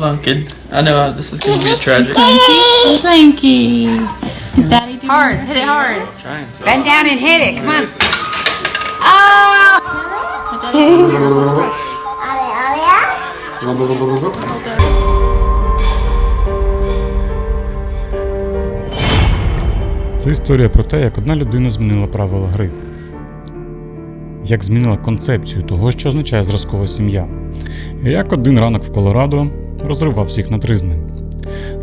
Hold on, kid. I know uh, this is gonna be tragic. Blanky. Blanky. Is daddy doing Hard. Hit it hard. Trying to. Bend down and hit it. Come on. Це історія про те, як одна людина змінила правила гри, як змінила концепцію того, що означає зразкова сім'я, як один ранок в Колорадо розривав всіх на тризни.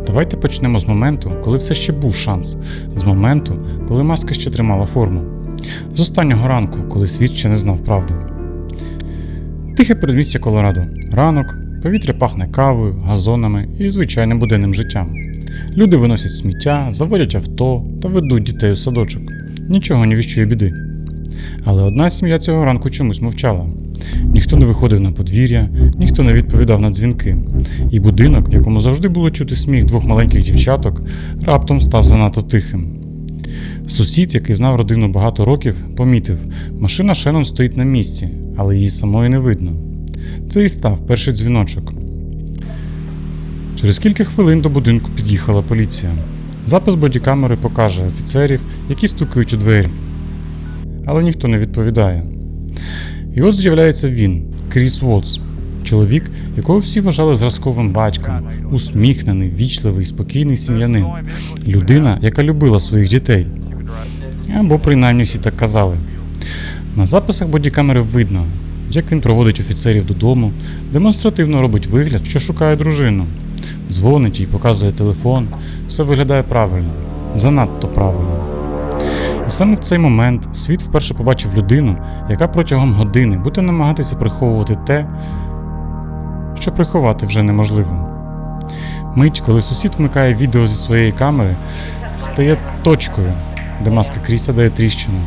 Давайте почнемо з моменту, коли все ще був шанс, з моменту, коли маска ще тримала форму, з останнього ранку, коли світ ще не знав правду. Тихе передмістя Колорадо. Ранок, повітря пахне кавою, газонами і звичайним буденним життям. Люди виносять сміття, заводять авто та ведуть дітей у садочок. Нічого не віщує біди. Але одна сім'я цього ранку чомусь мовчала. Ніхто не виходив на подвір'я, ніхто не відповідав на дзвінки. І будинок, в якому завжди було чути сміх двох маленьких дівчаток, раптом став занадто тихим. Сусід, який знав родину багато років, помітив, машина Шеннон стоїть на місці, але її самої не видно. Це і став перший дзвіночок. Через кілька хвилин до будинку під'їхала поліція. Запис бодікамери покаже офіцерів, які стукають у двері. Але ніхто не відповідає. І от з'являється він, Кріс Вотс, чоловік, якого всі вважали зразковим батьком, усміхнений, вічливий, спокійний сім'янин, людина, яка любила своїх дітей. Або принаймні всі так казали. На записах бодікамери видно, як він проводить офіцерів додому, демонстративно робить вигляд, що шукає дружину. Дзвонить їй, показує телефон, все виглядає правильно, занадто правильно. І саме в цей момент світ вперше побачив людину, яка протягом години буде намагатися приховувати те, що приховати вже неможливо. Мить, коли сусід вмикає відео зі своєї камери, стає точкою, де маска Кріса дає тріщину.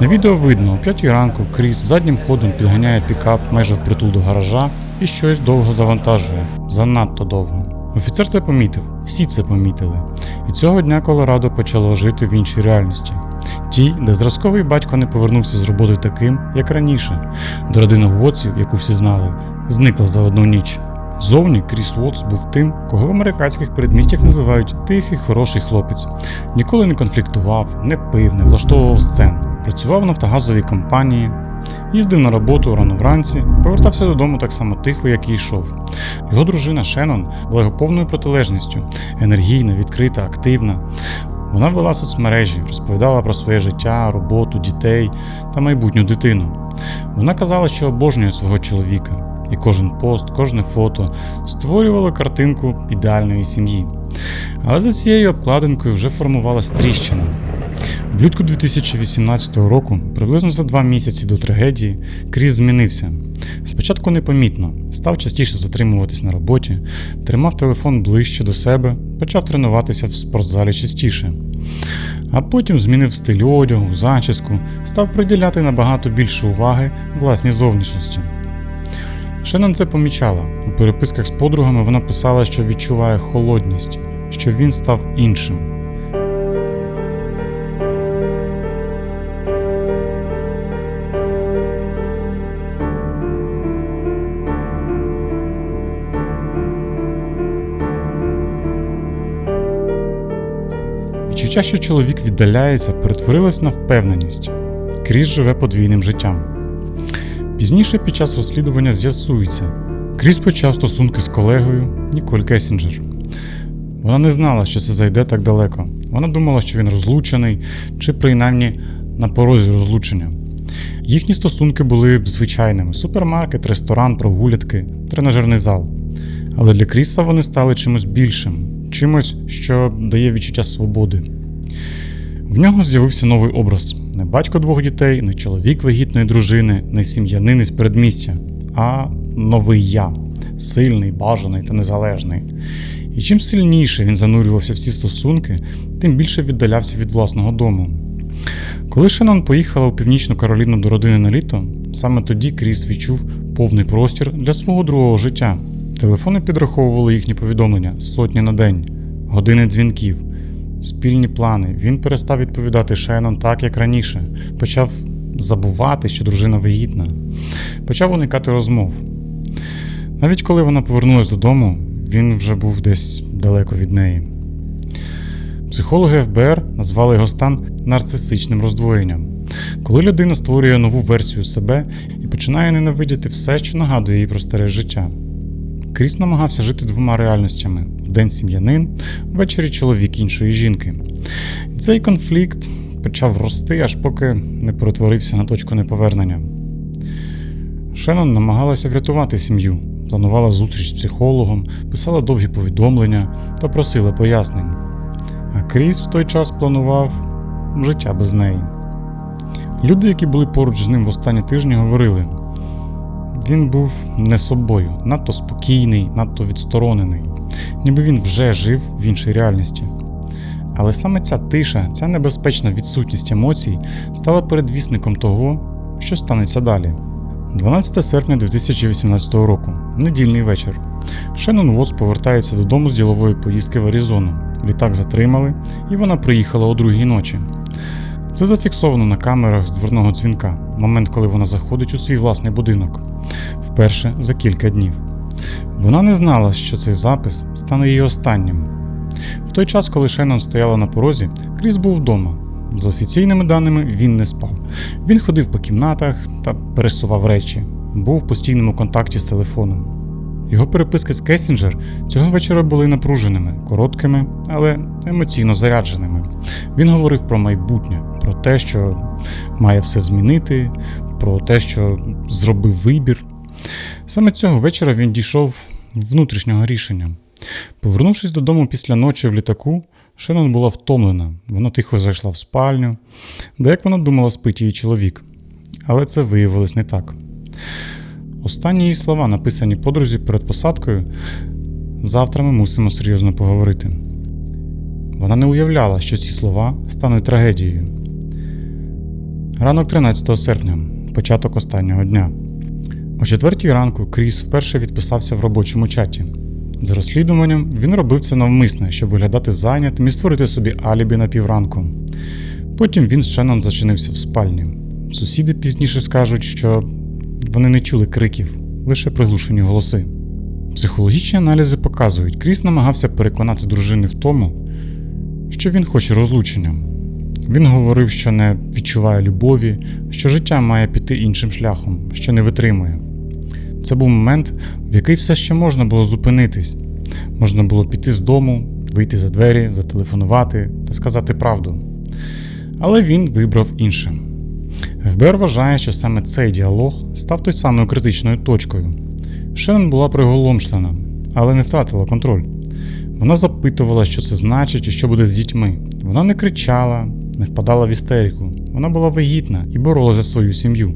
На відео видно, о 5 ранку Кріс заднім ходом підганяє пікап майже впритул до гаража і щось довго завантажує. Занадто довго. Офіцер це помітив, всі це помітили. І цього дня Колорадо почало жити в іншій реальності. Тій, де зразковий батько не повернувся з роботи таким, як раніше, де родина Уотсів, яку всі знали, зникла за одну ніч. Зовні Кріс Уотс був тим, кого в американських передмістях називають тихий, хороший хлопець. Ніколи не конфліктував, не пив, не влаштовував сцен. Працював в нафтогазовій компанії, їздив на роботу рано вранці, повертався додому так само тихо, як і йшов. Його дружина Шеннон була його повною протилежністю, енергійна, відкрита, активна. Вона вела соцмережі, розповідала про своє життя, роботу, дітей та майбутню дитину. Вона казала, що обожнює свого чоловіка, і кожен пост, кожне фото створювало картинку ідеальної сім'ї. Але за цією обкладинкою вже формувалась тріщина. Влітку 2018 року, приблизно за два місяці до трагедії, Кріс змінився. Спочатку непомітно, став частіше затримуватись на роботі, тримав телефон ближче до себе, почав тренуватися в спортзалі частіше. А потім змінив стиль одягу, зачіску, став приділяти набагато більше уваги власній зовнішності. Шеннон це помічала. У переписках з подругами вона писала, що відчуває холодність, що він став іншим. Відчуття, що чоловік віддаляється, перетворилось на впевненість. Кріс живе подвійним життям. Пізніше під час розслідування з'ясується, Кріс почав стосунки з колегою Ніколь Кесінджер. Вона не знала, що це зайде так далеко. Вона думала, що він розлучений, чи принаймні на порозі розлучення. Їхні стосунки були б звичайними: супермаркет, ресторан, прогулятки, тренажерний зал. Але для Кріса вони стали чимось більшим, чимось, що дає відчуття свободи. В нього з'явився новий образ: не батько двох дітей, не чоловік вагітної дружини, не сім'янин із передмістя, а новий я, сильний, бажаний та незалежний. І чим сильніше він занурювався в ці стосунки, тим більше віддалявся від власного дому. Коли Шеннон поїхала у Північну Кароліну до родини на літо, саме тоді Кріс відчув повний простір для свого другого життя. Телефони підраховували їхні повідомлення сотні на день, години дзвінків, спільні плани. Він перестав відповідати Шеннон так, як раніше, почав забувати, що дружина вагітна, почав уникати розмов. Навіть коли вона повернулася додому, він вже був десь далеко від неї. Психологи ФБР назвали його стан нарцисичним роздвоєнням, коли людина створює нову версію себе і починає ненавидіти все, що нагадує їй про старе життя. Кріс намагався жити двома реальностями: вдень сім'янин, ввечері чоловік іншої жінки. Цей конфлікт почав рости, аж поки не перетворився на точку неповернення. Шеннон намагалася врятувати сім'ю, планувала зустріч з психологом, писала довгі повідомлення та просила пояснень. А Кріс в той час планував життя без неї. Люди, які були поруч з ним в останні тижні, говорили: він був не собою, надто спокійний, надто відсторонений, ніби він вже жив в іншій реальності. Але саме ця тиша, ця небезпечна відсутність емоцій стала передвісником того, що станеться далі. 12 серпня 2018 року, недільний вечір. Шеннон Вос повертається додому з ділової поїздки в Аризону. Літак затримали, і вона приїхала о другій ночі. Це зафіксовано на камерах з дверного дзвінка, момент, коли вона заходить у свій власний будинок, вперше за кілька днів. Вона не знала, що цей запис стане її останнім. В той час, коли Шеннон стояла на порозі, Кріс був вдома. За офіційними даними, він не спав. Він ходив по кімнатах та пересував речі, був в постійному контакті з телефоном. Його переписки з Кесінджер цього вечора були напруженими, короткими, але емоційно зарядженими. Він говорив про майбутнє, про те, що має все змінити, про те, що зробив вибір. Саме цього вечора він дійшов внутрішнього рішення. Повернувшись додому після ночі в літаку, Шеннон була втомлена. Вона тихо зайшла в спальню, де, як вона думала, спить її чоловік. Але це виявилось не так. Останні її слова, написані подрузі перед посадкою, завтра ми мусимо серйозно поговорити. Вона не уявляла, що ці слова стануть трагедією. Ранок 13 серпня, початок останнього дня. О четвертій ранку Кріс вперше відписався в робочому чаті. За розслідуванням він робив це навмисне, щоб виглядати зайнятим і створити собі алібі на півранку. Потім він з Шеннон зачинився в спальні. Сусіди пізніше скажуть, що вони не чули криків, лише приглушені голоси. Психологічні аналізи показують, Кріс намагався переконати дружини в тому, що він хоче розлучення. Він говорив, що не відчуває любові, що життя має піти іншим шляхом, що не витримує. Це був момент, в який все ще можна було зупинитись. Можна було піти з дому, вийти за двері, зателефонувати та сказати правду. Але він вибрав інше. ФБР вважає, що саме цей діалог став той самою критичною точкою. Шеннон була приголомшлена, але не втратила контроль. Вона запитувала, що це значить і що буде з дітьми. Вона не кричала, не впадала в істерику. Вона була вагітна і боролася за свою сім'ю.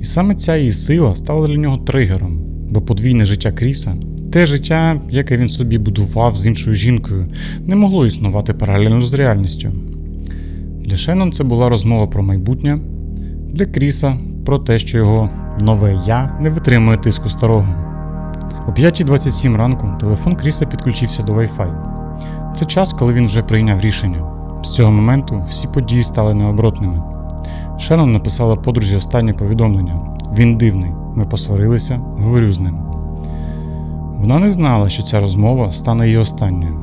І саме ця її сила стала для нього тригером, бо подвійне життя Кріса, те життя, яке він собі будував з іншою жінкою, не могло існувати паралельно з реальністю. Для Шеннон це була розмова про майбутнє, для Кріса про те, що його нове я не витримує тиску старого. О 5.27 ранку телефон Кріса підключився до Wi-Fi. Це час, коли він вже прийняв рішення. З цього моменту всі події стали необоротними. Шеннон написала подрузі останнє повідомлення: Він дивний, ми посварилися, говорю з ним. Вона не знала, що ця розмова стане її останньою.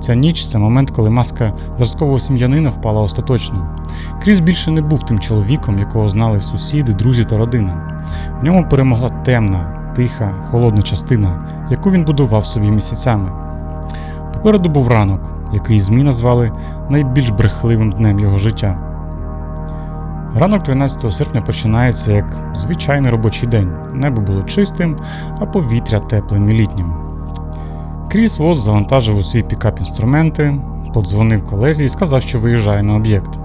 Ця ніч це момент, коли маска зразкового сім'янина впала остаточно. Кріс більше не був тим чоловіком, якого знали сусіди, друзі та родина. В ньому перемогла темна, тиха, холодна частина, яку він будував собі місяцями. Попереду був ранок, який ЗМІ назвали найбільш брехливим днем його життя. Ранок 13 серпня починається як звичайний робочий день. Небо було чистим, а повітря теплим і літнім. Кріс Вос завантажив у свій пікап інструменти, подзвонив колезі і сказав, що виїжджає на об'єкт.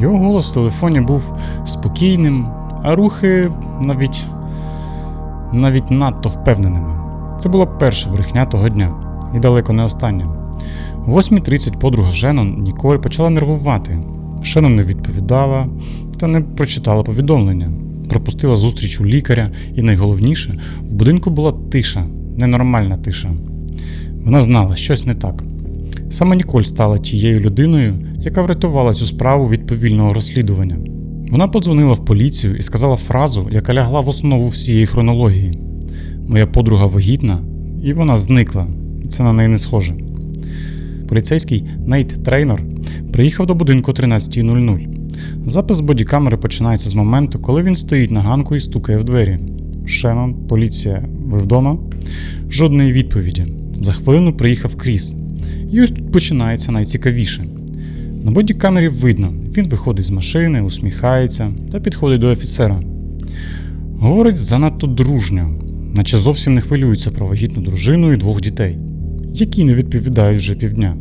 Його голос в телефоні був спокійним, а рухи навіть навіть надто впевненими. Це була перша брехня того дня, і далеко не остання. О 8.30 подруга Женон Ніколь почала нервувати. Шенон не відповідала та не прочитала повідомлення. Пропустила зустріч у лікаря, і найголовніше, в будинку була тиша, ненормальна тиша. Вона знала, щось не так. Саме Ніколь стала тією людиною, яка врятувала цю справу від повільного розслідування. Вона подзвонила в поліцію і сказала фразу, яка лягла в основу всієї хронології. Моя подруга вагітна, і вона зникла. Це на неї не схоже. Поліцейський Нейт Трейнор приїхав до будинку 13.00. Запис бодікамери починається з моменту, коли він стоїть на ганку і стукає в двері. Шеннон, поліція, ви вдома? Жодної відповіді. За хвилину приїхав Кріс. І ось тут починається найцікавіше. На бодікамері видно, він виходить з машини, усміхається та підходить до офіцера. Говорить занадто дружньо, наче зовсім не хвилюється про вагітну дружину і двох дітей, які не відповідають вже півдня.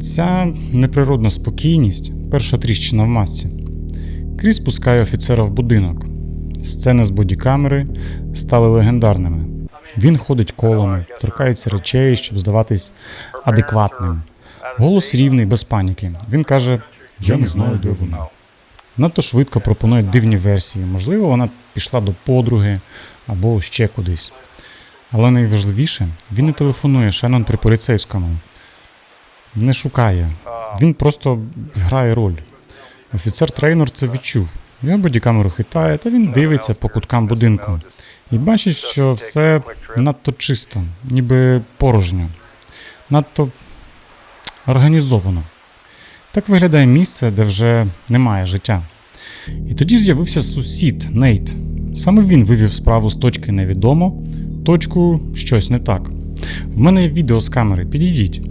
Ця неприродна спокійність перша тріщина в масці. Кріс пускає офіцера в будинок. Сцени з бодікамери стали легендарними. Він ходить колами, торкається речей, щоб здаватись адекватним. Голос рівний, без паніки. Він каже: Я не знаю, де вона. Надто швидко пропонує дивні версії. Можливо, вона пішла до подруги або ще кудись. Але найважливіше, він не телефонує Шеннон при поліцейському. Не шукає. Він просто грає роль. Офіцер трейнер це відчув. Його бодікамеру хитає, та він дивиться по куткам будинку. І бачить, що все надто чисто, ніби порожньо, надто організовано. Так виглядає місце, де вже немає життя. І тоді з'явився сусід Нейт. Саме він вивів справу з точки невідомо, точку щось не так. В мене є відео з камери, підійдіть.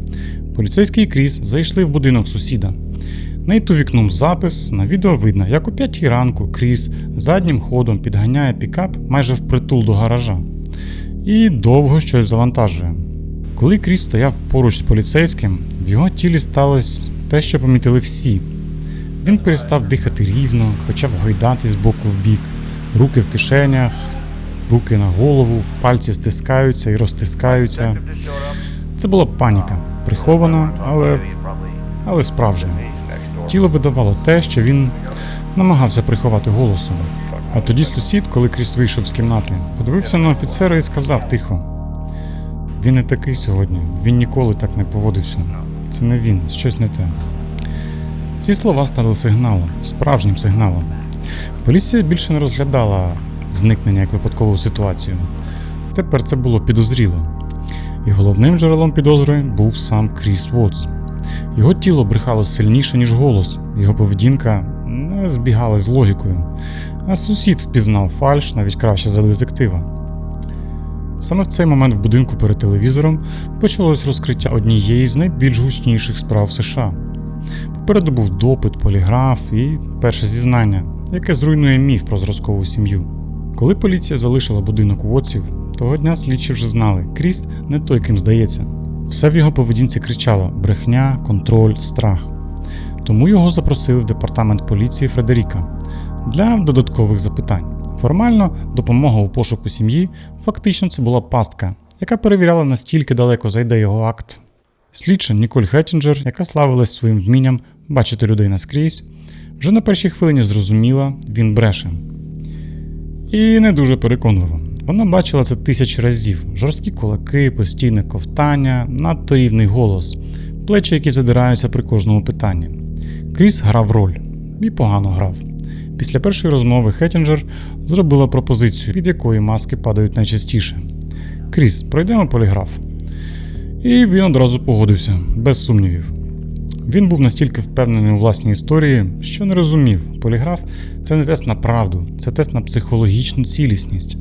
Поліцейський і Кріс зайшли в будинок сусіда. Нейт увікнув запис, на відео видно, як о 5 ранку Кріс заднім ходом підганяє пікап майже впритул до гаража і довго щось завантажує. Коли Кріс стояв поруч з поліцейським, в його тілі сталося те, що помітили всі. Він перестав дихати рівно, почав гойдати з боку в бік, руки в кишенях, руки на голову, пальці стискаються і розтискаються. Це була паніка, прихована, але, але справжня. Тіло видавало те, що він намагався приховати голосом. А тоді сусід, коли Кріс вийшов з кімнати, подивився на офіцера і сказав тихо: Він не такий сьогодні, він ніколи так не поводився. Це не він, щось не те. Ці слова стали сигналом, справжнім сигналом. Поліція більше не розглядала зникнення як випадкову ситуацію. Тепер це було підозріло. І головним джерелом підозри був сам Кріс Вотс. Його тіло брехало сильніше, ніж голос, його поведінка не збігалась з логікою, а сусід впізнав фальш навіть краще за детектива. Саме в цей момент в будинку перед телевізором почалось розкриття однієї з найбільш гучніших справ США. Попереду був допит, поліграф і перше зізнання, яке зруйнує міф про зразкову сім'ю. Коли поліція залишила будинок Уотсів, того дня слідчі вже знали, Кріс не той, ким здається. Все в його поведінці кричало: брехня, контроль, страх. Тому його запросили в департамент поліції Фредеріка для додаткових запитань. Формально допомога у пошуку сім'ї фактично це була пастка, яка перевіряла настільки далеко зайде його акт. Слідча Ніколь Хеттінджер, яка славилась своїм вмінням бачити людей наскрізь, вже на першій хвилині зрозуміла, він бреше. І не дуже переконливо. Вона бачила це тисячі разів: жорсткі кулаки, постійне ковтання, надто рівний голос, плечі, які задираються при кожному питанні. Кріс грав роль і погано грав. Після першої розмови Хеттінджер зробила пропозицію, від якої маски падають найчастіше. Кріс, пройдемо поліграф. І він одразу погодився, без сумнівів. Він був настільки впевнений у власній історії, що не розумів, поліграф це не тест на правду, це тест на психологічну цілісність,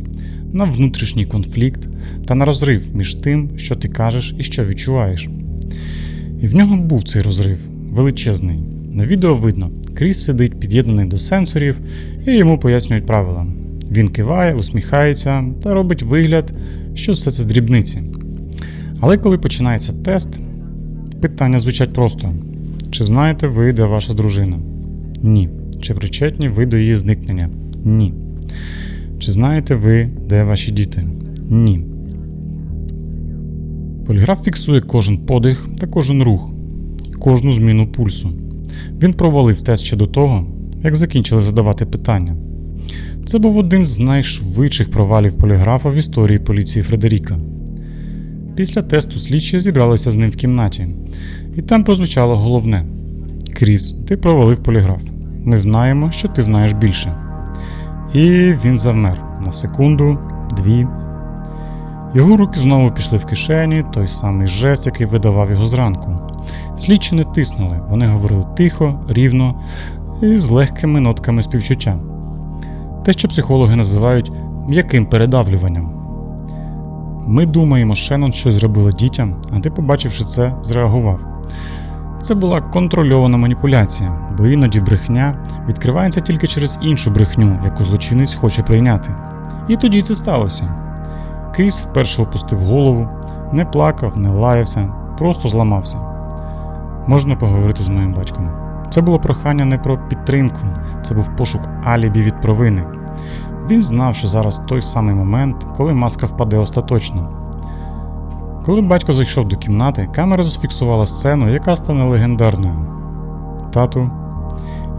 на внутрішній конфлікт та на розрив між тим, що ти кажеш і що відчуваєш. І в нього був цей розрив величезний. На відео видно, Кріс сидить під'єднаний до сенсорів і йому пояснюють правила. Він киває, усміхається та робить вигляд, що все це дрібниці. Але коли починається тест, питання звучать просто: чи знаєте ви, де ваша дружина? Ні. Чи причетні ви до її зникнення? Ні. Чи знаєте ви, де ваші діти? Ні. Поліграф фіксує кожен подих та кожен рух, кожну зміну пульсу. Він провалив тест ще до того, як закінчили задавати питання. Це був один з найшвидших провалів поліграфа в історії поліції Фредеріка. Після тесту слідчі зібралися з ним в кімнаті, і там прозвучало головне: Кріс, ти провалив поліграф. Ми знаємо, що ти знаєш більше. І він завмер на секунду, дві, Його руки знову пішли в кишені, той самий жест, який видавав його зранку. Слідчі не тиснули, вони говорили тихо, рівно і з легкими нотками співчуття. Те, що психологи називають м'яким передавлюванням. Ми думаємо, Шеннон щось зробила дітям, а ти, побачивши це, зреагував. Це була контрольована маніпуляція, бо іноді брехня відкривається тільки через іншу брехню, яку злочинець хоче прийняти. І тоді це сталося. Кріс вперше опустив голову, не плакав, не лаявся, просто зламався. Можна поговорити з моїм батьком. Це було прохання не про підтримку, це був пошук алібі від провини. Він знав, що зараз той самий момент, коли маска впаде остаточно. Коли батько зайшов до кімнати, камера зафіксувала сцену, яка стане легендарною. Тату,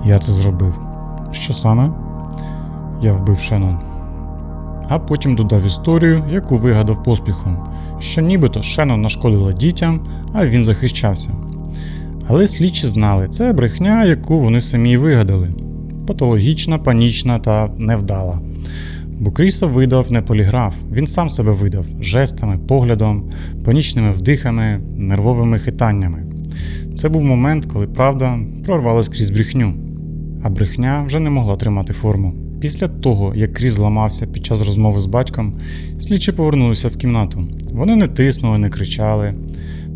я це зробив. Що саме? Я вбив Шеннон. А потім додав історію, яку вигадав поспіхом, що нібито Шеннон нашкодила дітям, а він захищався. Але слідчі знали, це брехня, яку вони самі вигадали. Патологічна, панічна та невдала. Бо Кріса видав не поліграф, він сам себе видав жестами, поглядом, панічними вдихами, нервовими хитаннями. Це був момент, коли правда прорвалась крізь брехню, а брехня вже не могла тримати форму. Після того, як Кріс зламався під час розмови з батьком, слідчі повернулися в кімнату. Вони не тиснули, не кричали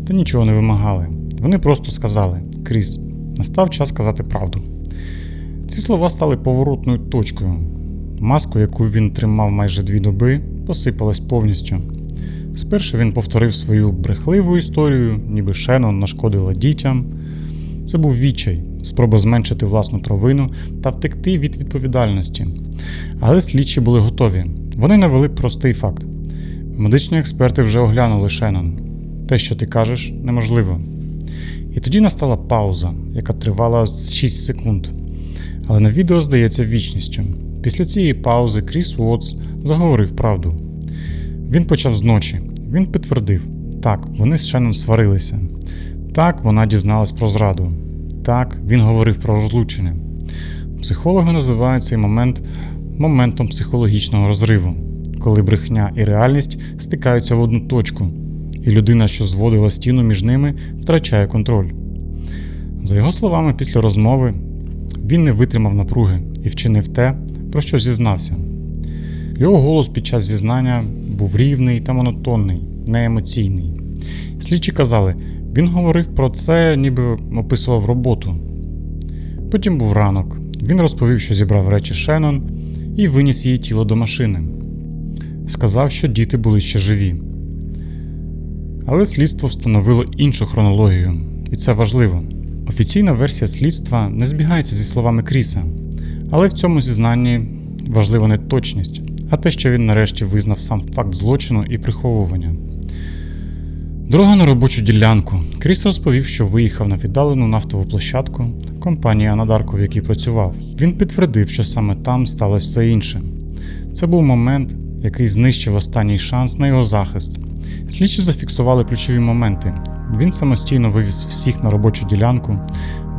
та нічого не вимагали. Вони просто сказали: Кріс, настав час сказати правду. Ці слова стали поворотною точкою. Маску, яку він тримав майже дві доби, посипалась повністю. Спершу він повторив свою брехливу історію, ніби Шеннон нашкодила дітям. Це був відчай, спроба зменшити власну провину та втекти від відповідальності. Але слідчі були готові. Вони навели простий факт: медичні експерти вже оглянули Шеннон. Те, що ти кажеш, неможливо. І тоді настала пауза, яка тривала 6 секунд. Але на відео здається вічністю. Після цієї паузи Кріс Уотс заговорив правду. Він почав з ночі. Він підтвердив: так, вони з Шеннон сварилися. Так, вона дізналась про зраду. Так, він говорив про розлучення. Психологи називають цей момент моментом психологічного розриву, коли брехня і реальність стикаються в одну точку, і людина, що зводила стіну між ними, втрачає контроль. За його словами, після розмови він не витримав напруги і вчинив те, про що зізнався. Його голос під час зізнання був рівний та монотонний, неемоційний. Слідчі казали, він говорив про це, ніби описував роботу. Потім був ранок. Він розповів, що зібрав речі Шеннон і виніс її тіло до машини. Сказав, що діти були ще живі. Але слідство встановило іншу хронологію, і це важливо. Офіційна версія слідства не збігається зі словами Кріса, але в цьому зізнанні важлива не точність, а те, що він нарешті визнав сам факт злочину і приховування. Дорога на робочу ділянку. Кріс розповів, що виїхав на віддалену нафтову площадку компанії Анадарко, в якій працював. Він підтвердив, що саме там сталося все інше. Це був момент, який знищив останній шанс на його захист. Слідчі зафіксували ключові моменти. Він самостійно вивіз всіх на робочу ділянку,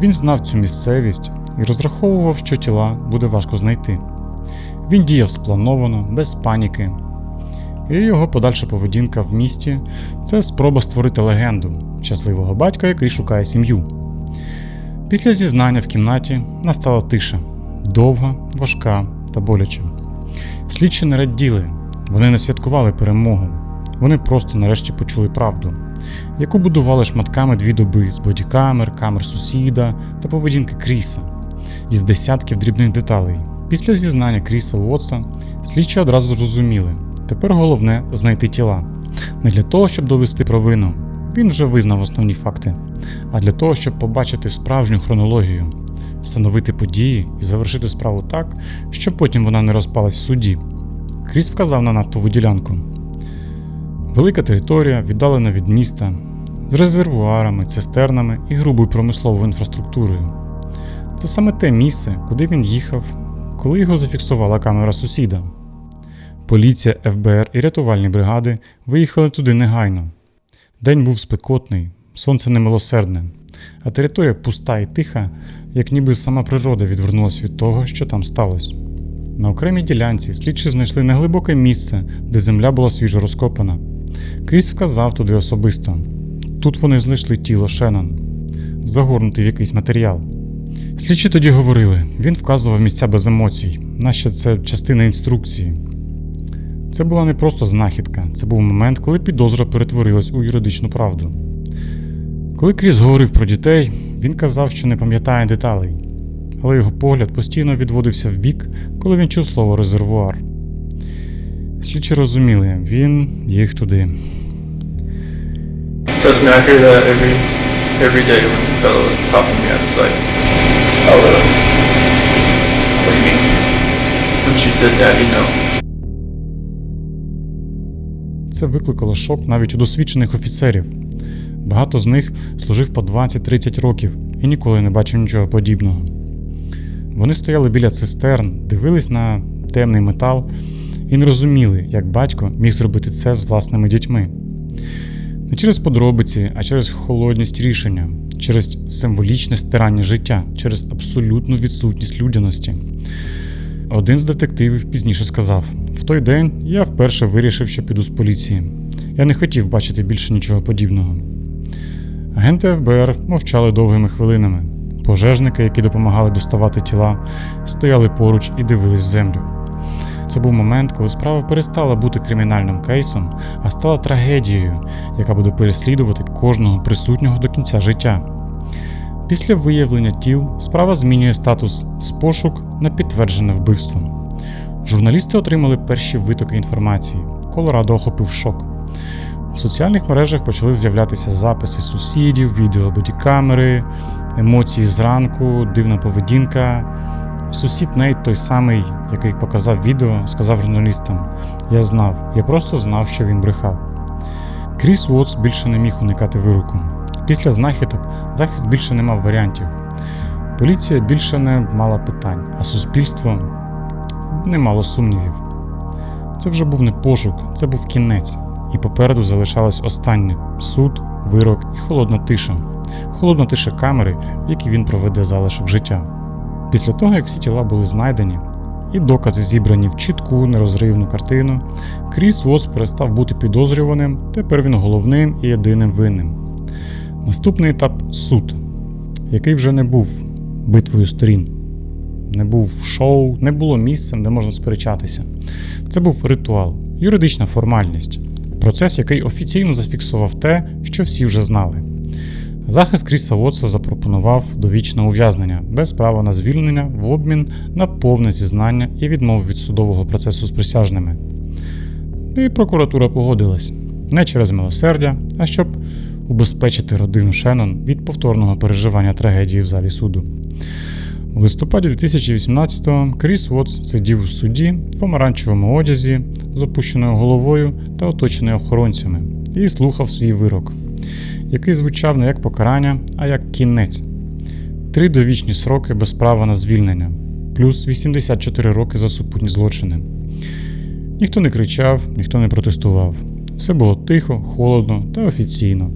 він знав цю місцевість і розраховував, що тіла буде важко знайти. Він діяв сплановано, без паніки. І його подальша поведінка в місті це спроба створити легенду щасливого батька, який шукає сім'ю. Після зізнання в кімнаті настала тиша довга, важка та боляча. Слідчі не раділи, вони не святкували перемогу, вони просто нарешті почули правду, яку будували шматками дві доби з бодікамер, камер сусіда та поведінки Кріса, із десятків дрібних деталей. Після зізнання Кріса Уотса слідчі одразу зрозуміли, тепер головне знайти тіла. Не для того, щоб довести провину, він вже визнав основні факти, а для того, щоб побачити справжню хронологію, встановити події і завершити справу так, щоб потім вона не розпалась в суді. Кріс вказав на нафтову ділянку. Велика територія, віддалена від міста, з резервуарами, цистернами і грубою промисловою інфраструктурою. Це саме те місце, куди він їхав, коли його зафіксувала камера сусіда. Поліція, ФБР і рятувальні бригади виїхали туди негайно. День був спекотний, сонце немилосердне, а територія пуста і тиха, як ніби сама природа відвернулася від того, що там сталося. На окремій ділянці слідчі знайшли неглибоке місце, де земля була свіжо розкопана. Кріс вказав туди особисто. Тут вони знайшли тіло Шеннон, загорнуте в якийсь матеріал. Слідчі тоді говорили, він вказував місця без емоцій, наче це частина інструкції. Це була не просто знахідка, це був момент, коли підозра перетворилась у юридичну правду. Коли Кріс говорив про дітей, він казав, що не пам'ятає деталей, але його погляд постійно відводився вбік, коли він чув слово резервуар. Слідчі розуміли, він їх туди. That every every day when the fellow oh, uh, what do you mean? Said, Daddy, no. Це викликало шок навіть у досвідчених офіцерів. Багато з них служив по 20-30 років і ніколи не бачив нічого подібного. Вони стояли біля цистерн, дивились на темний метал і не розуміли, як батько міг зробити це з власними дітьми. Не через подробиці, а через холодність рішення, через символічне стирання життя, через абсолютну відсутність людяності. Один з детективів пізніше сказав: В той день я вперше вирішив, що піду з поліції. Я не хотів бачити більше нічого подібного. Агенти ФБР мовчали довгими хвилинами. Пожежники, які допомагали доставати тіла, стояли поруч і дивились в землю. Це був момент, коли справа перестала бути кримінальним кейсом, а стала трагедією, яка буде переслідувати кожного присутнього до кінця життя. Після виявлення тіл справа змінює статус з пошук на підтверджене вбивство. Журналісти отримали перші витоки інформації. Колорадо охопив шок. В соціальних мережах почали з'являтися записи сусідів, відео бодікамери, емоції зранку, дивна поведінка. Сусід Нейт, той самий, який показав відео, сказав журналістам: Я знав, я просто знав, що він брехав. Кріс Уотс більше не міг уникати вироку. Після знахідок захист більше не мав варіантів. Поліція більше не мала питань, а суспільство не мало сумнівів. Це вже був не пошук, це був кінець, і попереду залишалось останнє суд, вирок і холодна тиша. Холодна тиша камери, в якій він проведе залишок життя. Після того, як всі тіла були знайдені, і докази зібрані в чітку нерозривну картину, Кріс Вос перестав бути підозрюваним, тепер він головним і єдиним винним. Наступний етап суд, який вже не був битвою сторін, не був шоу, не було місцем, де можна сперечатися. Це був ритуал, юридична формальність, процес, який офіційно зафіксував те, що всі вже знали. Захист Кріса Вотса запропонував довічне ув'язнення без права на звільнення в обмін на повне зізнання і відмову від судового процесу з присяжними. І прокуратура погодилась не через милосердя, а щоб убезпечити родину Шеннон від повторного переживання трагедії в залі суду. У листопаді 2018-го Кріс Вотс сидів у суді в помаранчевому одязі з опущеною головою та оточений охоронцями і слухав свій вирок, який звучав не як покарання, а як кінець. Три довічні сроки без права на звільнення, плюс 84 роки за супутні злочини. Ніхто не кричав, ніхто не протестував. Все було тихо, холодно та офіційно.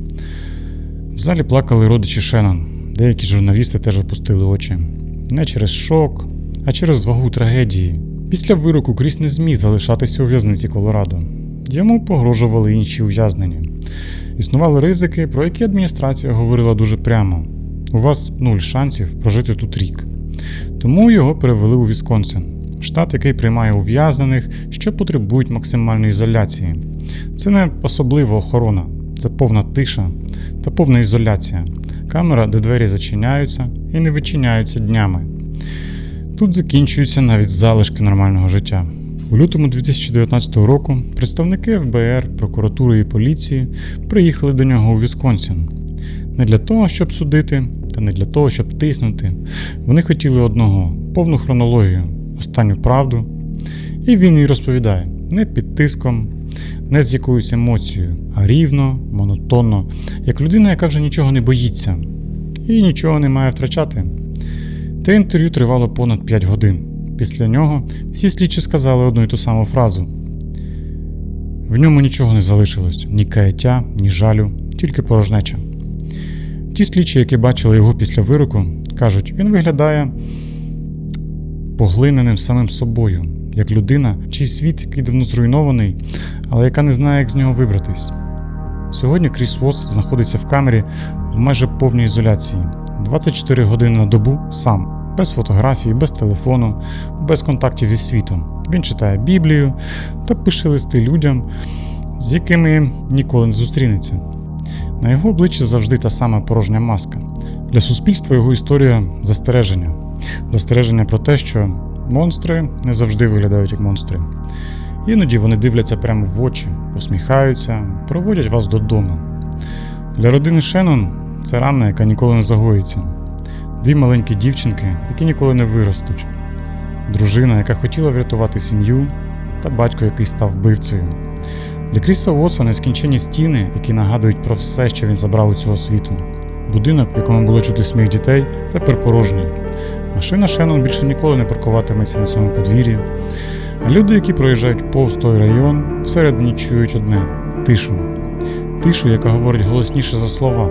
В залі плакали родичі Шеннон. Деякі журналісти теж опустили очі. Не через шок, а через вагу трагедії. Після вироку Кріс не зміг залишатися у в'язниці Колорадо. Йому погрожували інші ув'язнені. Існували ризики, про які адміністрація говорила дуже прямо: у вас нуль шансів прожити тут рік. Тому його перевели у Вісконсин, штат, який приймає ув'язнених, що потребують максимальної ізоляції. Це не особлива охорона, це повна тиша та повна ізоляція. Камера, де двері зачиняються і не відчиняються днями. Тут закінчуються навіть залишки нормального життя. У лютому 2019 року представники ФБР, прокуратури і поліції приїхали до нього у Вісконсін. Не для того, щоб судити, та не для того, щоб тиснути. Вони хотіли одного повну хронологію, останню правду. І він їй розповідає не під тиском, не з якоюсь емоцією, а рівно, монотонно, як людина, яка вже нічого не боїться і нічого не має втрачати. Те інтерв'ю тривало понад 5 годин. Після нього всі слідчі сказали одну і ту саму фразу. В ньому нічого не залишилось ні каяття, ні жалю, тільки порожнеча. Ті слідчі, які бачили його після вироку, кажуть, він виглядає поглиненим самим собою, як людина, чий світ, який давно зруйнований, але яка не знає, як з нього вибратись. Сьогодні Кріс Вос знаходиться в камері в майже повній ізоляції 24 години на добу сам, без фотографій, без телефону, без контактів зі світом. Він читає Біблію та пише листи людям, з якими ніколи не зустрінеться. На його обличчі завжди та сама порожня маска. Для суспільства його історія застереження. Застереження про те, що монстри не завжди виглядають як монстри. Іноді вони дивляться прямо в очі, посміхаються, проводять вас додому. Для родини Шеннон це рана, яка ніколи не загоїться. Дві маленькі дівчинки, які ніколи не виростуть. Дружина, яка хотіла врятувати сім'ю, та батько, який став вбивцею. Для Кріса Уотса нескінченні стіни, які нагадують про все, що він забрав у цього світу. Будинок, в якому було чути сміх дітей, тепер порожній. Машина Шеннон більше ніколи не паркуватиметься на цьому подвір'ї. А люди, які проїжджають повз той район, всередині чують одне тишу. Тишу, яка говорить голосніше за слова.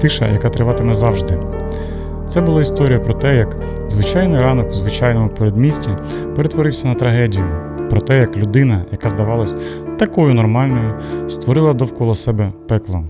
Тиша, яка триватиме завжди. Це була історія про те, як звичайний ранок в звичайному передмісті перетворився на трагедію, про те, як людина, яка здавалась такою нормальною, створила довкола себе пекло.